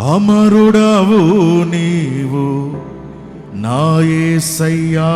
అమరుడవు నీవు నాయసయ్యా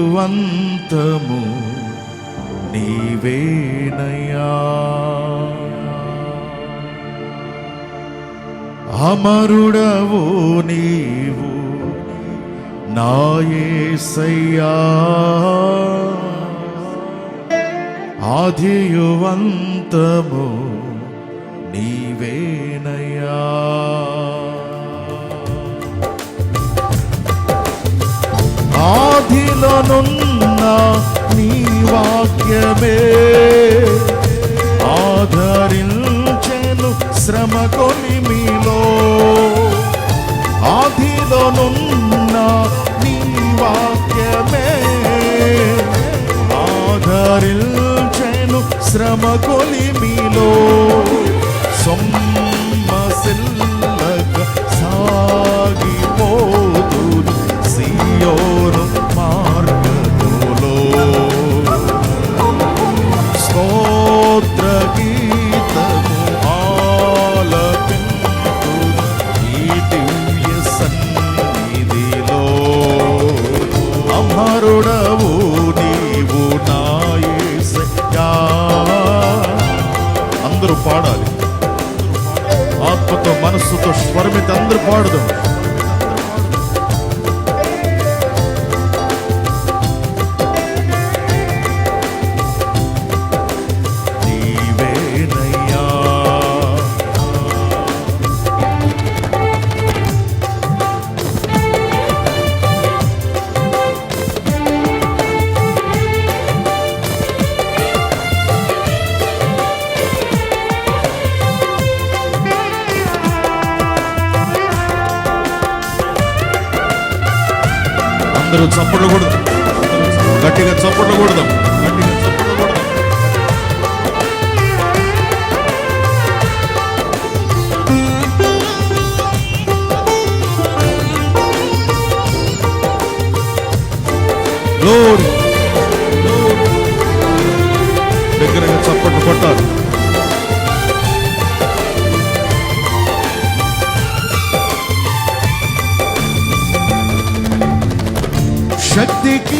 ఆదియువంతము నీవేనయ్యా. అమరుడవు నీవు నాయసయ్యా ఆదియువంతము నీవేనయ్యా. ఆదిలోనున్న నీ వాక్యమే ఆధరించెను శ్రమ కొని మీలో. ఆదిలోనున్న నీ వాక్యమే ఆదరించెను శ్రమ కొలిమిలో మనస్సుతో స్వరమిత అందరూ పాడదాం. అందరూ చప్పట్లు కొడదాం గట్టిగా చప్పట్లు కొడదాం.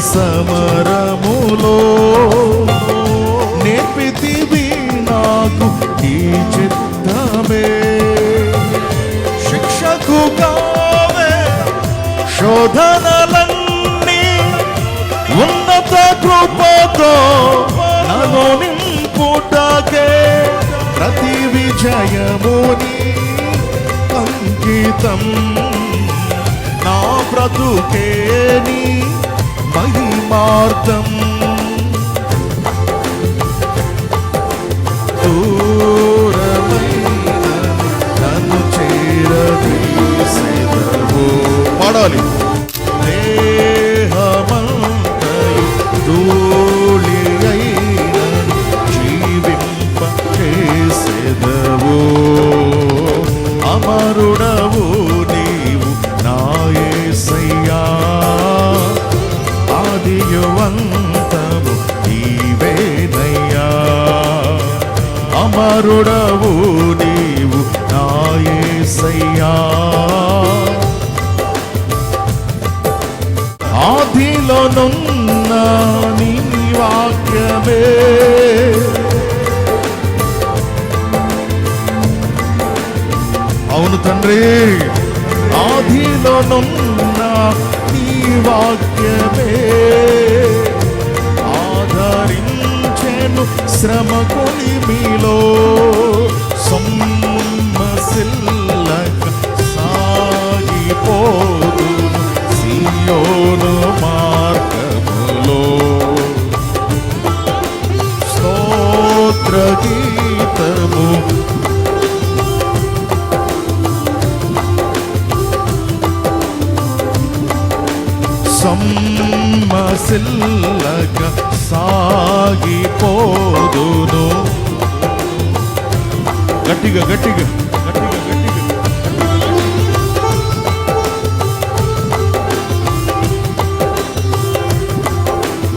సమరములో నేర్పితివి నాకు ఈ చిత్తమే. శిక్షకు కావే శోధనలన్నీ ఉన్నత కృపతో నన్ను నింపుటకే. ప్రతి విజయముని అంకితం. నా బ్రతుకే 어떤 అమరుడవు నీవు నాయసయ్యా ఆదిలోనున్న నీ వాక్యమే. అవును తండ్రి ఆదిలో నున్న నీ వాక్యమే. శ్రమ కొలిమిలో సొమ్మసిల్లక సాగిపోదు సియోను మార్గములో. స్తోత్ర గీతము సమ్మ ಸಿಲ್ಲಕ ಸಾಗಿಪೋದುನು ಗಟ್ಟಿಗ ಗಟ್ಟಿಗ ಗಟ್ಟಿಗ ಗಟ್ಟಿಗ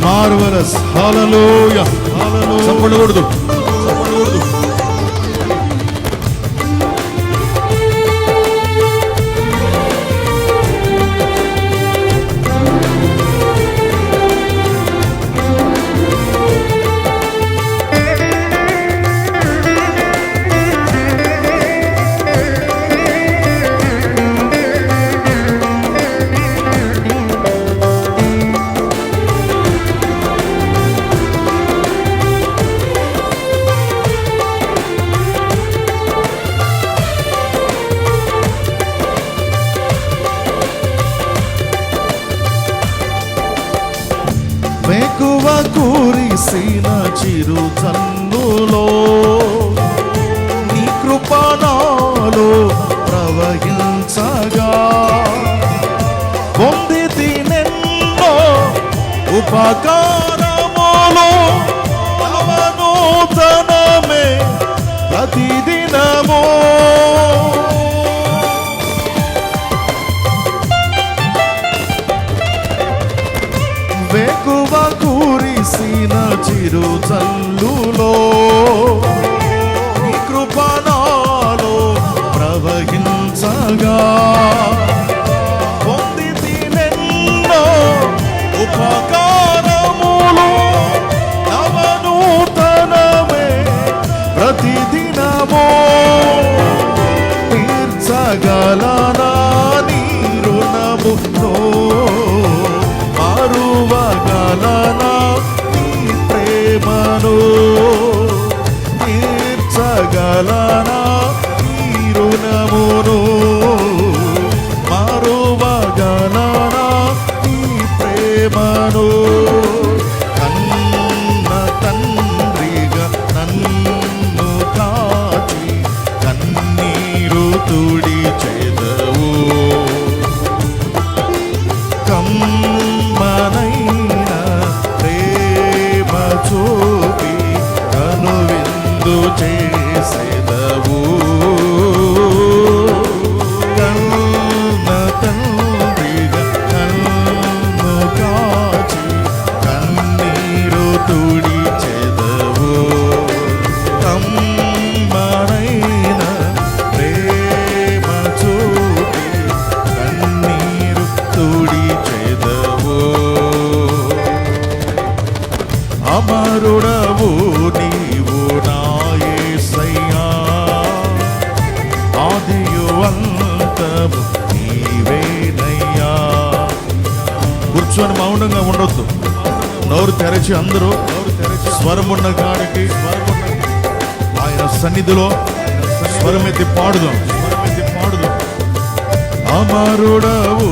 ಮಾರ್ವರಸ್ ಹಾಲಲೋಯ ಹಾಲಲೋ ಸಂಪೂರ್ಣ ಹೊಡೆದು వేకువ కురిసిన చిరు చల్లులో కృపణాలో ప్రవహించగా. పొంది తినెన్నో ఉపకారములు నవనూతనమే ప్రతిదినమో తీర్చగలా Yaralar నోరు తెరచి అందరూ స్వరమున్న కాడికి ఆయన సన్నిధిలో స్వరమెత్తి పాడుదాం స్వరమెత్తి పాడుదాం. అమరుడవు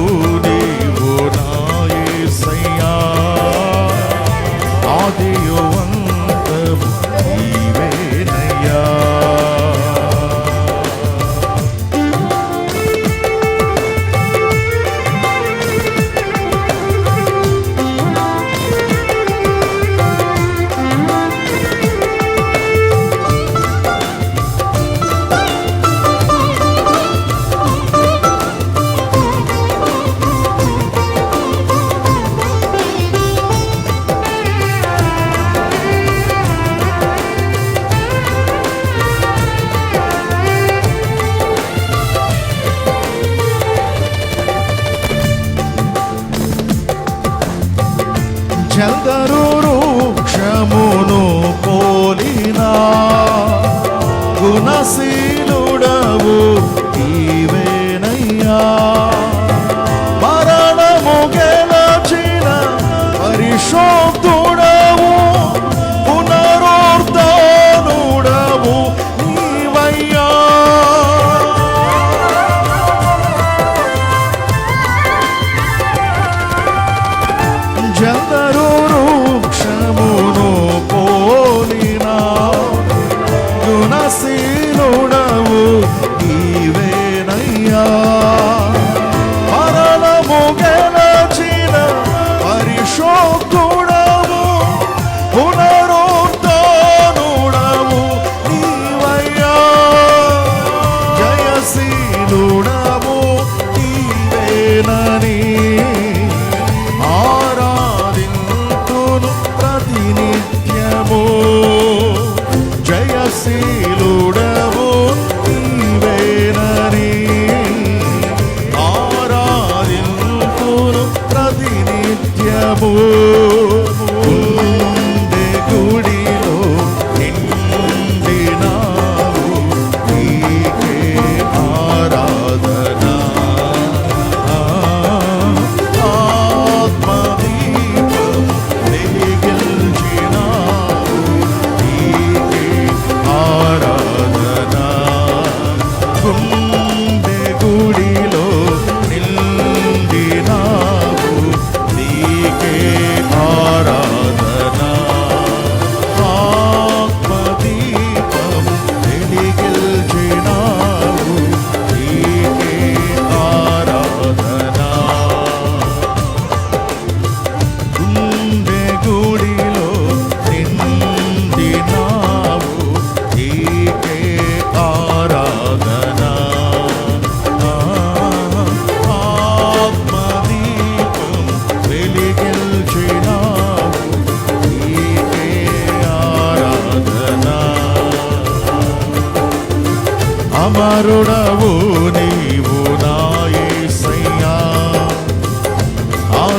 Oh.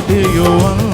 of your one